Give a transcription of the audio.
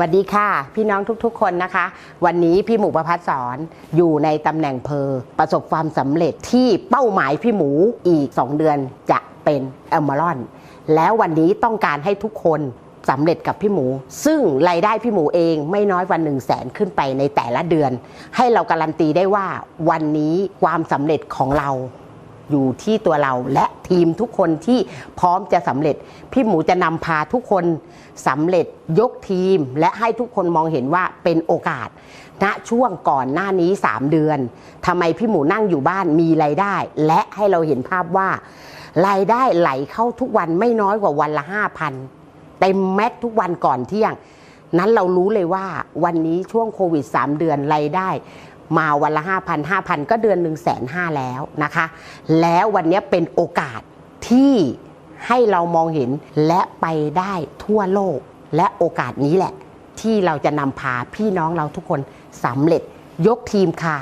วัสดีค่ะ พี่น้องทุกๆ คนนะคะ วันนี้พี่หมูประพัฒสอนอยู่ในตำแหน่งเพอ ประสบความสำเร็จที่เป้าหมายพี่หมูอีก 2 เดือนจะเป็นแอลมารอน แล้ววันนี้ต้องการให้ทุกคนสำเร็จกับพี่หมู ซึ่งรายได้พี่หมูเองไม่น้อยกว่า1 0 0 0 0แสนขึ้นไปในแต่ละเดือน ให้เราการันตีได้ว่าวันนี้ความสำเร็จของเรา อยู่ที่ตัวเราและทีมทุกคนที่พร้อมจะสำเร็จ พี่หมูจะนำพาทุกคนสำเร็จยกทีม และให้ทุกคนมองเห็นว่าเป็นโอกาสณช่วงก่อนหน้านี้ 3 เดือนทำไมพี่หมูนั่งอยู่บ้านมีรายได้ และให้เราเห็นภาพว่ารายได้ไหลเข้าทุกวันไม่น้อยกว่าวันละ 5,000เต็มแม็กทุกวันก่อนเที่ยง นั้นเรารู้เลยว่าวันนี้ช่วงโควิด 3 เดือนรายได้ มาวันละ5,000 5,000 ก็เดือน1นึ่งแสนห้าแล้วนะคะ แล้ววันนี้เป็นโอกาสที่ให้เรามองเห็นและไปได้ทั่วโลก และโอกาสนี้แหละ ที่เราจะนำพาพี่น้องเราทุกคนสำเร็จยกทีมค่ะ